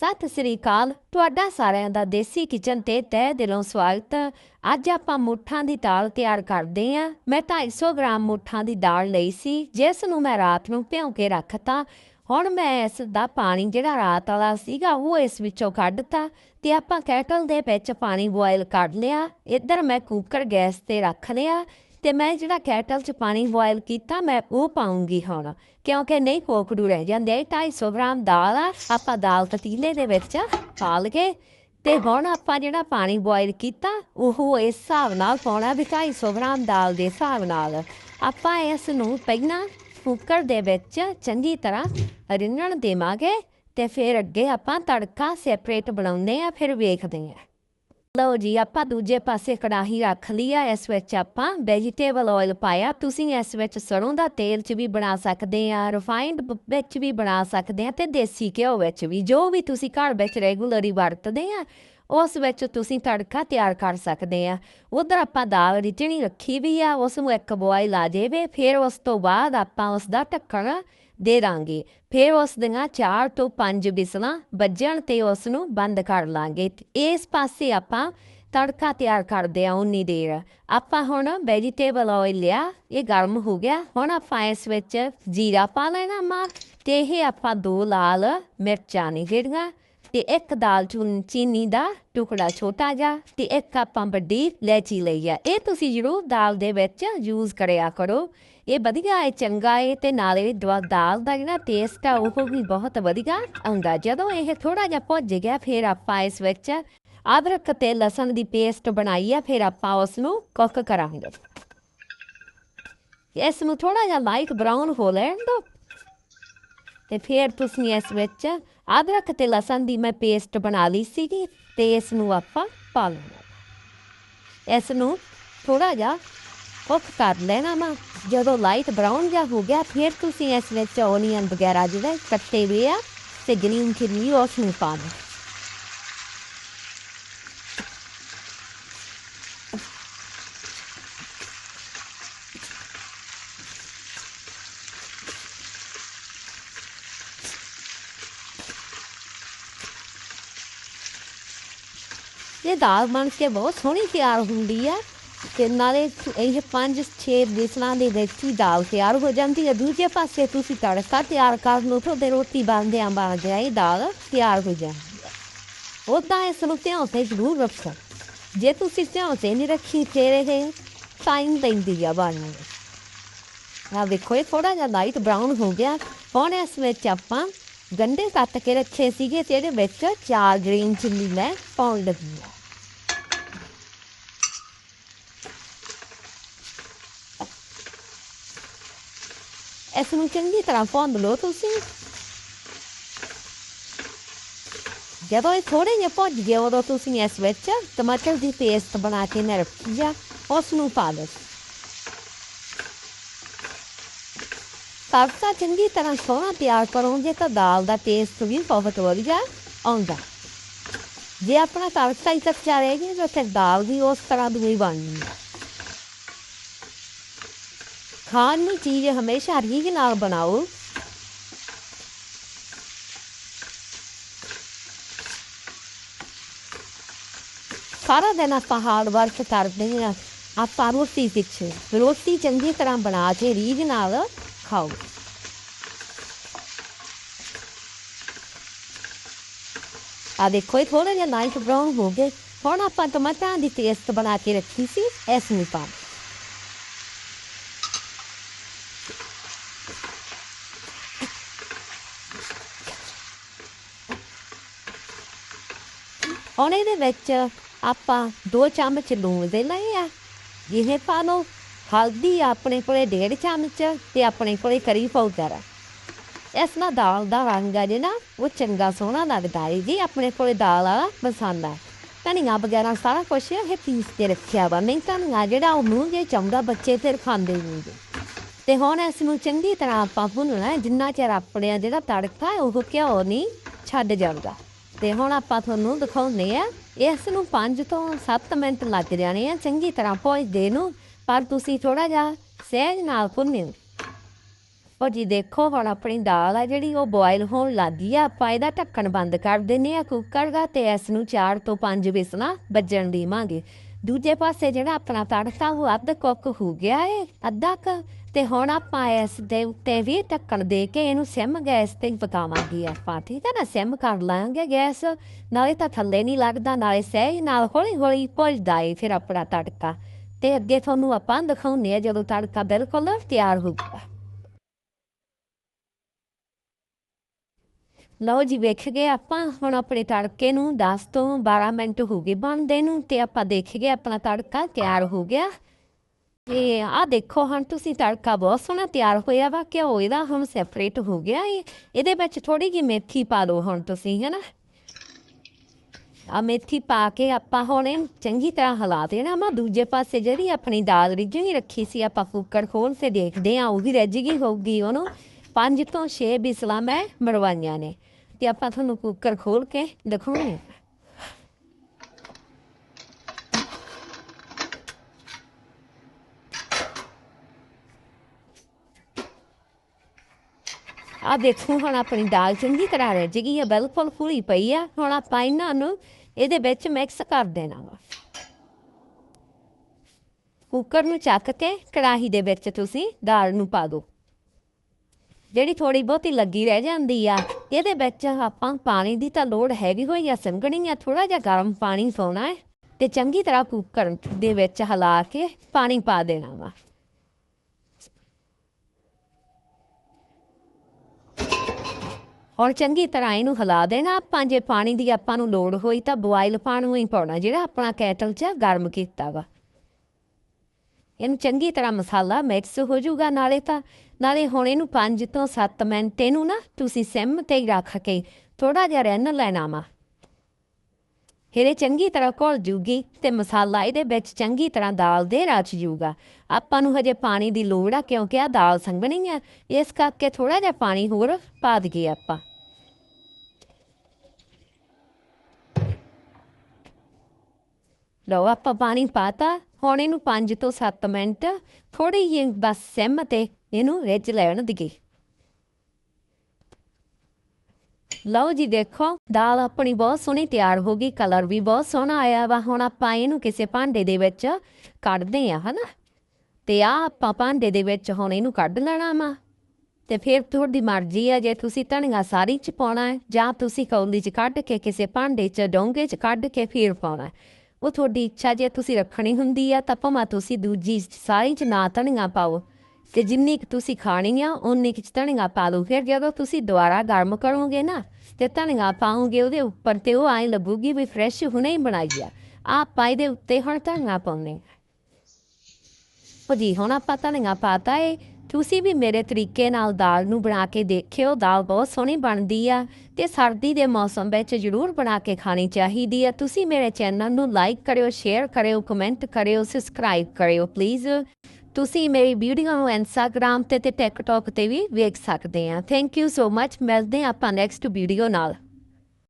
ਸਤਿ ਸ੍ਰੀ ਅਕਾਲ। ਤੁਹਾਡਾ ਸਾਰਿਆਂ ਦਾ ਦੇਸੀ ਕਿਚਨ ਤੇ ਤਹਿ ਦਿਲੋਂ ਸਵਾਗਤ। ਅੱਜ ਆਪਾਂ ਮੁੱਠਾਂ ਦੀ ਦਾਲ ਤਿਆਰ ਕਰਦੇ ਆਂ ਮੈਂ 250 ਗ੍ਰਾਮ ਮੁੱਠਾਂ ਦੀ ਦਾਲ ਲਈ ਸੀ, ਜਿਸ ਨੂੰ ਮੈਂ ਰਾਤ ਨੂੰ ਭਿਉਂ ਕੇ ਰੱਖਤਾ। ਹੁਣ ਮੈਂ ਇਸ ਦਾ ਪਾਣੀ ਜਿਹੜਾ ਰਾਤ ਵਾਲਾ ਸੀਗਾ, ਉਹ ਇਸ ਵਿੱਚੋਂ ਕੱਢਤਾ ਤੇ ਆਪਾਂ ਕੈਟਲ ਦੇ ਵਿੱਚ ਪਾਣੀ ਬੋਇਲ ਕਰ ਲਿਆ। ਇੱਧਰ ਮੈਂ ਕੁੱਕਰ ਗੈਸ ਤੇ ਰੱਖ ਲਿਆ ਤੇ ਮੈਂ ਜਿਹੜਾ ਕੈਟਲ 'ਚ ਪਾਣੀ ਬੋਇਲ ਕੀਤਾ, ਮੈਂ ਉਹ ਪਾਉਂਗੀ ਹੁਣ। ਕਿਉਂਕਿ ਨਹੀਂ ਕੋਕੜੂ ਰਹਿ ਜਾਂਦੇ 250 ਗ੍ਰਾਮ ਦਾਲ ਆ, ਆਪਾਂ ਦਾਲ ਪਤੀਲੇ ਦੇ ਵਿੱਚ ਪਾ ਲਗੇ ਤੇ ਹੁਣ ਆਪਾਂ ਜਿਹੜਾ ਪਾਣੀ ਬੋਇਲ ਕੀਤਾ, ਉਹ ਇਸ ਹਿਸਾਬ ਨਾਲ ਪਾਉਣਾ ਵੀ 250 ਗ੍ਰਾਮ ਦਾਲ ਦੇ ਹਿਸਾਬ ਨਾਲ। ਆਪਾਂ ਇਸ ਨੂੰ ਪਹਿਲਾਂ ਕੁੱਕਰ ਦੇ ਵਿੱਚ ਚੰਗੀ ਤਰ੍ਹਾਂ ਰਿੰਨਣ ਦੇਵਾਂਗੇ ਤੇ ਫਿਰ ਅੱਗੇ ਆਪਾਂ ਤੜਕਾ ਸੈਪਰੇਟ ਬਣਾਉਂਦੇ ਆ, ਫਿਰ ਵੇਖਦੇ ਆ। ਲਓ ਜੀ, ਆਪਾਂ ਦੂਜੇ ਪਾਸੇ ਕੜਾਹੀ ਰੱਖ ਲਈ ਆ, ਇਸ ਵਿੱਚ ਆਪਾਂ ਵੈਜੀਟੇਬਲ ਆਇਲ ਪਾਇਆ। ਤੁਸੀਂ ਇਸ ਵਿੱਚ ਸਰੋਂ ਦਾ ਤੇਲ ਚ ਵੀ ਬਣਾ ਸਕਦੇ ਆ ਰਿਫਾਈਨਡ ਵਿੱਚ ਵੀ ਬਣਾ ਸਕਦੇ ਆ ਤੇ ਦੇਸੀ ਘਿਓ ਵਿੱਚ ਵੀ। ਜੋ ਵੀ ਤੁਸੀਂ ਘਰ ਵਿੱਚ ਰੈਗੂਲਰੀ ਵਰਤਦੇ ਆ, ਉਸ ਵਿੱਚ ਤੁਸੀਂ ਤੜਕਾ ਤਿਆਰ ਕਰ ਸਕਦੇ ਆ। ਉਧਰ ਆਪਾਂ ਦਾਲ ਰਿਚਣੀ ਰੱਖੀ ਵੀ ਆ, ਉਸ ਨੂੰ ਇੱਕ ਬੋਇਲ ਆ ਜਾਵੇ, ਫਿਰ ਉਸ ਤੋਂ ਬਾਅਦ ਆਪਾਂ ਉਸ ਦਾ ਢੱਕਣ ਦੇ ਦਾਂਗੇ ਫਿਰ ਉਸ ਦੀਆਂ 4 ਤੋਂ 5 ਬਿਸਲਾਂ ਵੱਜਣ ਤੇ ਉਸ ਨੂੰ ਬੰਦ ਕਰ ਲਾਂਗੇ। ਇਸ ਪਾਸੇ ਆਪਾਂ ਤੜਕਾ ਤਿਆਰ ਕਰਦੇ ਆ ਉਨੀ ਦੇਰ। ਆਪਾਂ ਹੁਣ ਵੈਜੀਟੇਬਲ ਆਇਲ ਲਿਆ, ਇਹ ਗਰਮ ਹੋ ਗਿਆ। ਹੁਣ ਆਪਾਂ ਇਸ ਵਿੱਚ ਜੀਰਾ ਪਾ ਲੈਣਾ ਮਾ ਤੇ ਇਹ ਆਪਾਂ ਦੋ ਲਾਲ ਮਿਰਚਾਂ ਨੇ ਜਿਹੜੀਆਂ ਤੇ ਇੱਕ ਦਾਲ ਚੀਨੀ ਦਾ ਟੁਕੜਾ ਛੋਟਾ ਜਿਹਾ ਤੇ ਇੱਕ ਆਪਾਂ ਵੱਡੀ ਲੈਚੀ ਲਈ ਆ। ਇਹ ਤੁਸੀਂ ਜ਼ਰੂਰ ਦਾਲ ਦੇ ਵਿੱਚ ਯੂਜ਼ ਕਰਿਆ ਕਰੋ। ਇਹ ਵਧੀਆ ਹੈ, ਚੰਗਾ ਹੈ ਤੇ ਨਾਲੇ ਦਾਲ ਦਾ ਜਿਹੜਾ ਟੇਸਟ ਆ, ਉਹ ਵੀ ਬਹੁਤ ਵਧੀਆ ਆਉਂਦਾ। ਜਦੋਂ ਇਹ ਥੋੜਾ ਜਿਹਾ ਭੁੱਜ ਗਿਆ, ਫਿਰ ਆਪਾਂ ਇਸ ਵਿੱਚ ਅਦਰਕ ਤੇ ਲਸਣ ਦੀ ਪੇਸਟ ਬਣਾਈ ਆ, ਫਿਰ ਆਪਾਂ ਉਸ ਨੂੰ ਕੁੱਕ ਕਰਾਂਗੇ। ਇਸ ਨੂੰ ਥੋੜਾ ਜਿਹਾ ਲਾਈਟ ਬ੍ਰਾਊਨ ਹੋ ਲੈਣ ਦੋ। ਤੇ ਫਿਰ ਤੁਸੀਂ ਇਸ ਵਿੱਚ ਅਦਰਕ ਤੇ ਲਸਣ ਦੀ ਮੈਂ ਪੇਸਟ ਬਣਾ ਲਈ ਸੀਗੀ ਤੇ ਇਸ ਨੂੰ ਆਪਾਂ ਪਾ ਲੈਣਾ ਇਸ ਨੂੰ ਥੋੜਾ ਜਿਹਾ ਕੁੱਕ ਕਰ ਲੈਣਾ ਮਾ ਜਦੋਂ ਲਾਈਟ ਬ੍ਰਾਊਨ ਜਿਹਾ ਹੋ ਗਿਆ, ਫਿਰ ਤੁਸੀਂ ਇਸ ਵਿੱਚ ਓਨੀਅਨ ਵਗੈਰਾ ਜਿਹੜੇ ਕੱਟੇ ਹੋਏ ਆ ਤੇ ਗ੍ਰੀਨ ਚਿੱਲੀ ਉਸ ਨੂੰ ਪਾ ਇਹ ਦਾਲ ਬਣ ਕੇ ਬਹੁਤ ਸੋਹਣੀ ਤਿਆਰ ਹੁੰਦੀ ਆ ਤੇ ਨਾਲੇ ਇਹ 5-6 ਬਿਸਲਾਂ ਦੇ ਵਿੱਚ ਹੀ ਦਾਲ ਤਿਆਰ ਹੋ ਜਾਂਦੀ ਹੈ ਦੂਜੇ ਪਾਸੇ ਤੁਸੀਂ ਤੜਕਾ ਤਿਆਰ ਕਰ ਲਓ ਤੇ ਰੋਟੀ ਬਣਦੇ ਆਂ ਬਣ ਜਾਏ ਦਾਲ ਤਿਆਰ ਹੋ ਜਾਂਦੀ ਹੈ ਉਦਾਂ ਇਸ ਨੂੰ ਧਿਆਨ ਤੇ ਜ਼ਰੂਰ ਰੱਖੋ। ਜੇ ਤੁਸੀਂ ਧਿਆਨ ਤੇ ਨਹੀਂ ਰੱਖੀ ਫਿਰ ਇਹ ਟਾਈਮ ਲੈਂਦੀ ਆ ਬਣਨ ਆ ਵੇਖੋ, ਇਹ ਥੋੜਾ ਜਿਹਾ ਲਾਈਟ ਬ੍ਰਾਊਨ ਹੋ ਗਿਆ। ਹੁਣ ਇਸ ਵਿੱਚ ਆਪਾਂ ਗੰਡੇ ਕੱਟ ਕੇ ਰੱਖੇ ਸੀਗੇ ਤੇ ਇਹਦੇ ਵਿੱਚ ਚਾਰ ਗ੍ਰੀਨ ਚਿੱਲੀ ਮੈਂ ਪਾਉਣ ਲੱਗੀ ਹਾਂ ਇਸ ਨੂੰ ਚੰਗੀ ਤਰ੍ਹਾਂ ਜਦੋਂ ਇਹ ਥੋੜੇ ਜਿਹਾ ਭੁੱਜ ਗਿਆ ਉਦੋਂ ਤੁਸੀਂ ਇਸ ਵਿੱਚ ਟਮਾਟਰ ਦੀ ਪੇਸਟ ਬਣਾ ਕੇ ਨਾ ਉਸ ਨੂੰ ਪਾ ਦਿਓ ਤੜਕਾ ਚੰਗੀ ਤਰ੍ਹਾਂ ਸੋਹਣਾ ਤਿਆਰ ਕਰੋਗੇ ਤਾਂ ਦਾਲ ਦਾ ਟੇਸਟ ਵੀ ਬਹੁਤ ਵਧੀਆ ਆਉਂਦਾ ਜੇ ਆਪਣਾ ਤੜਕਾ ਹੀ ਕੱਚਾ ਰਹਿ ਗਿਆ ਤਾਂ ਫਿਰ ਦਾਲ ਵੀ ਉਸ ਤਰ੍ਹਾਂ ਦੀ ਹੀ ਬਣਨੀ ਖਾਣ ਨੂੰ ਚੀਜ਼ ਹਮੇਸ਼ਾ ਰੀਝ ਨਾਲ ਬਣਾਓ। ਸਾਰਾ ਦਿਨ ਆਪਾਂ ਹਾਰਡ ਵਰਕ ਕਰਦੇ ਆ ਆਪਾਂ ਰੋਟੀ ਪਿੱਛੇ ਰੋਟੀ ਚੰਗੀ ਤਰ੍ਹਾਂ ਬਣਾ ਕੇ ਰੀਝ ਨਾਲ ਖਾਓ। ਆ ਦੇਖੋ, ਇਹ ਥੋੜਾ ਜਿਹਾ ਲਾਈਟ ਬ੍ਰਾਊਨ ਹੋ ਗਿਆ। ਹੁਣ ਆਪਾਂ ਟਮਾਟਰਾਂ ਦੀ ਪੇਸਟ ਬਣਾ ਕੇ ਰੱਖੀ ਸੀ, ਇਸ ਨੂੰ ਪਾਓ ਹੁਣ ਇਹਦੇ ਵਿੱਚ ਆਪਾਂ ਦੋ ਚਮਚ ਲੂਣ ਦੇ ਲਏ ਆ। ਇਹ ਪਾ ਲਓ। ਹਲਦੀ ਆਪਣੇ ਕੋਲੇ ਡੇਢ ਚਮਚ ਤੇ ਆਪਣੇ ਕੋਲੇ ਕਰੀ ਪਾਊਡਰ ਇਸ ਨਾਲ ਦਾਲ ਦਾ ਰੰਗ ਆ ਜਿਹੜਾ ਉਹ ਚੰਗਾ ਸੋਹਣਾ ਲੱਗਦਾ ਹੈ ਜੀ, ਆਪਣੇ ਕੋਲੇ ਦਾਲ ਵਾਲਾ ਮਸਾਲਾ। ਧਨੀਆ ਵਗੈਰਾ ਸਾਰਾ ਕੁਝ ਇਹ ਪੀਸ ਕੇ ਰੱਖਿਆ ਵਾ, ਨਹੀਂ ਧਨੀਆ ਜਿਹੜਾ ਉਹ ਮੂੰਹ ਜੇ ਚੰਗਾ ਬੱਚੇ ਫਿਰ ਖਾਂਦੇ ਨਹੀਂ ਤੇ ਹੁਣ ਇਸ ਨੂੰ ਚੰਗੀ ਤਰ੍ਹਾਂ ਆਪਾਂ ਭੁੰਨਣਾ ਜਿੰਨਾ ਚਿਰ ਆਪਣੇ ਜਿਹੜਾ ਤੜਕਾ ਉਹ ਘਿਓ ਨਹੀਂ ਛੱਡ ਜਾਂਦਾ ਤੇ ਹੁਣ ਆਪਾਂ ਤੁਹਾਨੂੰ ਦਿਖਾਉਂਦੇ ਆ ਇਸ ਨੂੰ 5 ਤੋਂ 7 ਮਿੰਟ ਲੱਗ ਜਾਣੇ ਆ, ਚੰਗੀ ਤਰ੍ਹਾਂ ਭੁੱਜਦੇ ਨੂੰ, ਪਰ ਤੁਸੀਂ ਥੋੜਾ ਜਿਹਾ ਸਹਿਜ ਨਾਲ ਭੁੰਨਿਓ। ਉਹ ਜੀ ਦੇਖੋ, ਹੁਣ ਆਪਣੀ ਦਾਲ ਆ ਜਿਹੜੀ, ਉਹ ਬੋਇਲ ਹੋਣ ਲੱਗੀ ਆ, ਆਪਾਂ ਇਹਦਾ ਢੱਕਣ ਬੰਦ ਕਰ ਦਿੰਨੇ ਆ ਕੁੱਕਰ ਦਾ ਤੇ ਇਸ ਨੂੰ 4 ਤੋਂ 5 ਵਿਸਲਾਂ ਵੱਜਣ ਦੇਵਾਂਗੇ। ਦੂਜੇ ਪਾਸੇ ਜਿਹੜਾ ਆਪਣਾ ਤੜਕਾ ਉਹ ਅੱਧ ਕੁੱਕ ਹੋ ਗਿਆ ਏ, ਅੱਧਾ ਕ। ਤੇ ਹੁਣ ਆਪਾਂ ਇਸ ਦੇ ਉੱਤੇ ਵੀ ਢੱਕਣ ਦੇ ਕੇ ਇਹਨੂੰ ਸਿਮ ਗੈਸ ਤੇ ਹੀ ਪਕਾਵਾਂਗੇ ਆਪਾਂ, ਠੀਕ ਹੈ ਨਾ? ਸਿਮ ਕਰ ਲਾਂਗੇ ਗੈਸ। ਨਾਲੇ ਤਾਂ ਥੱਲੇ ਨਹੀਂ ਲੱਗਦਾ, ਨਾਲੇ ਸਹਿ ਨਾਲ ਹੌਲੀ ਹੌਲੀ ਭੁੱਜਦਾ ਏ ਫਿਰ ਆਪਣਾ ਤੜਕਾ। ਤੇ ਅੱਗੇ ਤੁਹਾਨੂੰ ਆਪਾਂ ਦਿਖਾਉਂਦੇ ਆ ਜਦੋਂ ਤੜਕਾ ਬਿਲਕੁਲ ਤਿਆਰ ਹੋਊਗਾ ਲਓ ਜੀ, ਵੇਖ ਗਏ ਆਪਾਂ। ਹੁਣ ਆਪਣੇ ਤੜਕੇ ਨੂੰ 10 ਤੋਂ 12 ਮਿੰਟ ਹੋ ਗਏ ਬਣਦੇ ਨੂੰ ਤੇ ਆਪਾਂ ਦੇਖ ਗਏ ਆਪਣਾ ਤੜਕਾ ਤਿਆਰ ਹੋ ਗਿਆ। ਤੇ ਆ ਦੇਖੋ, ਹੁਣ ਤੁਸੀਂ ਤੜਕਾ ਬਹੁਤ ਸੋਹਣਾ ਤਿਆਰ ਹੋਇਆ ਵਾ, ਘਿਓ ਇਹਦਾ ਹੁਣ ਸੈਪਰੇਟ ਹੋ ਗਿਆ ਏ। ਇਹਦੇ ਵਿੱਚ ਥੋੜੀ ਜਿਹੀ ਮੇਥੀ ਪਾ ਦਿਓ ਹੁਣ ਤੁਸੀਂ, ਹੈਨਾ? ਆ ਮੇਥੀ ਪਾ ਕੇ ਆਪਾਂ ਹੁਣ ਇਹਨੂੰ ਚੰਗੀ ਤਰ੍ਹਾਂ ਹਿਲਾ ਦੇਣਾ ਮਾ ਦੂਜੇ ਪਾਸੇ ਜਿਹੜੀ ਆਪਣੀ ਦਾਲ ਰਿੱਝੀ ਰੱਖੀ ਸੀ ਆਪਾਂ ਕੁੱਕਰ ਖੋਲ ਕੇ ਦੇਖਦੇ ਆ ਉਹ ਵੀ ਰਿੱਝ ਗਈ ਹੋਊਗੀ ਉਹਨੂੰ। ਪੰਜ ਤੋਂ 6 ਬਿਸਲਾਂ ਮੈਂ ਮਰਵਾਈਆਂ ਨੇ। ਤੇ ਆਪਾਂ ਤੁਹਾਨੂੰ ਕੁੱਕਰ ਖੋਲ ਕੇ ਦਿਖਾਉਣੇ ਆ। ਦੇਖੋ, ਹੁਣ ਆਪਣੀ ਦਾਲ ਚੰਗੀ ਤਰ੍ਹਾਂ ਰਿੱਝ ਗਈ ਹੈ ਬਿਲਕੁਲ ਫੁੱਲੀ ਪਈ ਆ। ਹੁਣ ਆਪਾਂ ਇਹਨਾਂ ਨੂੰ ਇਹਦੇ ਵਿੱਚ ਮਿਕਸ ਕਰ ਦੇਣਾ ਵਾ ਕੁੱਕਰ ਨੂੰ ਚੱਕ ਕੇ ਕੜਾਹੀ ਦੇ ਵਿੱਚ ਤੁਸੀਂ ਦਾਲ ਨੂੰ ਪਾ ਦਿਓ। ਜਿਹੜੀ ਥੋੜੀ ਬਹੁਤੀ ਲੱਗੀ ਰਹਿ ਜਾਂਦੀ ਆ, ਇਹਦੇ ਵਿੱਚ ਆਪਾਂ ਪਾਣੀ ਦੀ ਤਾਂ ਲੋੜ ਹੈਗੀ ਹੋਈ ਆ ਸੰਗਣੀ ਆ ਥੋੜਾ ਜਿਹਾ ਗਰਮ ਪਾਣੀ ਪਾਉਣਾ ਹੈ ਤੇ ਚੰਗੀ ਤਰ੍ਹਾਂ ਕੁੱਕਰ ਦੇ ਵਿੱਚ ਹਿਲਾ ਕੇ ਪਾਣੀ ਪਾ ਦੇਣਾ ਵਾ। ਔਰ ਚੰਗੀ ਤਰ੍ਹਾਂ ਇਹਨੂੰ ਹਿਲਾ ਦੇਣਾ ਆਪਾਂ, ਜੇ ਪਾਣੀ ਦੀ ਆਪਾਂ ਨੂੰ ਲੋੜ ਹੋਈ ਤਾਂ ਬੋਇਲ ਪਾਣੀ ਹੀ ਪਾਉਣਾ, ਜਿਹੜਾ ਆਪਣਾ ਕੈਟਲ 'ਚ ਗਰਮ ਕੀਤਾ ਵਾ। ਇਹਨੂੰ ਚੰਗੀ ਤਰ੍ਹਾਂ ਮਸਾਲਾ ਮਿਕਸ ਹੋ ਜਾਊਗਾ ਨਾਲੇ ਤਾਂ। ਨਾਲੇ ਹੁਣ ਇਹਨੂੰ 5 ਤੋਂ 7 ਮਿੰਟ ਇਹਨੂੰ ਨਾ ਤੁਸੀਂ ਸਿਮ ਤੇ ਹੀ ਰੱਖ ਕੇ ਥੋੜਾ ਜਿਹਾ ਰਹਿਣ ਲੈਣਾ ਵਾ। ਫਿਰ ਚੰਗੀ ਤਰ੍ਹਾਂ ਘੁਲ ਜੂਗੀ ਤੇ ਮਸਾਲਾ ਇਹਦੇ ਵਿੱਚ ਚੰਗੀ ਤਰ੍ਹਾਂ ਦਾਲ ਦੇ ਰਚ ਜੂਗਾ। ਆਪਾਂ ਨੂੰ ਹਜੇ ਪਾਣੀ ਦੀ ਲੋੜ ਆ ਕਿਉਂਕਿ ਆ ਦਾਲ ਸੰਗਣੀ ਆ। ਇਸ ਕਰਕੇ ਥੋੜਾ ਜਿਹਾ ਪਾਣੀ ਹੋਰ ਪਾ ਦਈਏ ਆਪਾਂ। ਲਓ, ਆਪਾਂ ਪਾਣੀ ਪਾਤਾ। ਹੁਣ ਇਹਨੂੰ 5 ਤੋਂ 7 ਮਿੰਟ ਥੋੜੀ ਜਿਹੀ ਬਸ ਸਿਮ ਤੇ ਇਹਨੂੰ ਰਿੱਝ ਲੈਣ ਦੀਏ। ਲਓ ਜੀ, ਦੇਖੋ, ਦਾਲ ਆਪਣੀ ਬਹੁਤ ਸੋਹਣੀ ਤਿਆਰ ਹੋ ਗਈ। ਕਲਰ ਵੀ ਬਹੁਤ ਸੋਹਣਾ ਆਇਆ ਵਾ। ਹੁਣ ਆਪਾਂ ਇਹਨੂੰ ਕਿਸੇ ਭਾਂਡੇ ਦੇ ਵਿੱਚ ਕੱਢਦੇ ਆ ਹਨਾ? ਤੇ ਆ ਆਪਾਂ ਭਾਂਡੇ ਦੇ ਵਿੱਚ ਹੁਣ ਇਹਨੂੰ ਕੱਢ ਲੈਣਾ ਵਾ। ਤੇ ਫਿਰ ਤੁਹਾਡੀ ਮਰਜ਼ੀ ਆ, ਜੇ ਤੁਸੀਂ ਧਨੀਆ ਸਾਰੀ ਚ ਪਾਉਣਾ ਹੈ ਜਾਂ ਤੁਸੀਂ ਕੌਲੀ ਚ ਕੱਢ ਕੇ ਕਿਸੇ ਭਾਂਡੇ ਚ, ਡੋਂਗੇ ਚ ਕੱਢ ਕੇ ਫਿਰ ਪਾਉਣਾ ਉਹ ਤੁਹਾਡੀ ਇੱਛਾ ਜੇ ਤੁਸੀਂ ਰੱਖਣੀ ਹੁੰਦੀ ਆ, ਤਾਂ ਭਾਵੇਂ ਤੁਸੀਂ ਦੂਜੀ ਸਾਰੀ ਚ ਨਾ ਧਨੀਆ ਪਾਓ। ਤੇ ਜਿੰਨੀ ਕੁ ਤੁਸੀਂ ਖਾਣੀ ਆ ਉਨੀ ਕੁ ਚ ਪਾ ਲਓ। ਫਿਰ ਜਦੋਂ ਤੁਸੀਂ ਦੁਬਾਰਾ ਗਰਮ ਕਰੋਗੇ ਨਾ, ਤੇ ਧਨੀਆ ਪਾਉਂਗੇ ਉਹਦੇ ਉੱਪਰ, ਤੇ ਉਹ ਐਂ ਲੱਭੂਗੀ ਵੀ ਫਰੈਸ਼ ਹੁਣੇ ਹੀ ਬਣਾਈ ਆ। ਆਪਾਂ ਇਹਦੇ ਉੱਤੇ ਹੁਣ ਧਨੀਆ ਪਾਉਂਦੇ ਹਾਂ। ਉਹ ਜੀ, ਹੁਣ ਆਪਾਂ ਧਨੀਆ ਪਾਤਾ ਏ ਤੁਸੀਂ ਵੀ ਮੇਰੇ ਤਰੀਕੇ ਨਾਲ ਦਾਲ ਨੂੰ ਬਣਾ ਕੇ ਦੇਖਿਓ, ਦਾਲ ਬਹੁਤ ਸੋਹਣੀ ਬਣਦੀ ਆ ਤੇ ਸਰਦੀ ਦੇ ਮੌਸਮ ਵਿੱਚ ਜ਼ਰੂਰ ਬਣਾ ਕੇ ਖਾਣੀ ਚਾਹੀਦੀ ਆ। ਤੁਸੀਂ ਮੇਰੇ ਚੈਨਲ ਨੂੰ ਲਾਈਕ ਕਰਿਓ ਸ਼ੇਅਰ ਕਰਿਓ ਕਮੈਂਟ ਕਰਿਓ ਸਬਸਕ੍ਰਾਈਬ ਕਰਿਓ ਪਲੀਜ਼ ਤੁਸੀਂ ਮੇਰੀ ਵੀਡੀਓ ਨੂੰ ਇੰਸਟਾਗ੍ਰam ਤੇ ਤੇ ਟਿਕਟੌਕ ਤੇ ਵੀ ਵੇਖ ਸਕਦੇ ਆ। ਥੈਂਕ ਯੂ ਸੋ ਮੱਚ ਮਿਲਦੇ ਹਾਂ ਆਪਾਂ ਨੈਕਸਟ ਵੀਡੀਓ ਨਾਲ।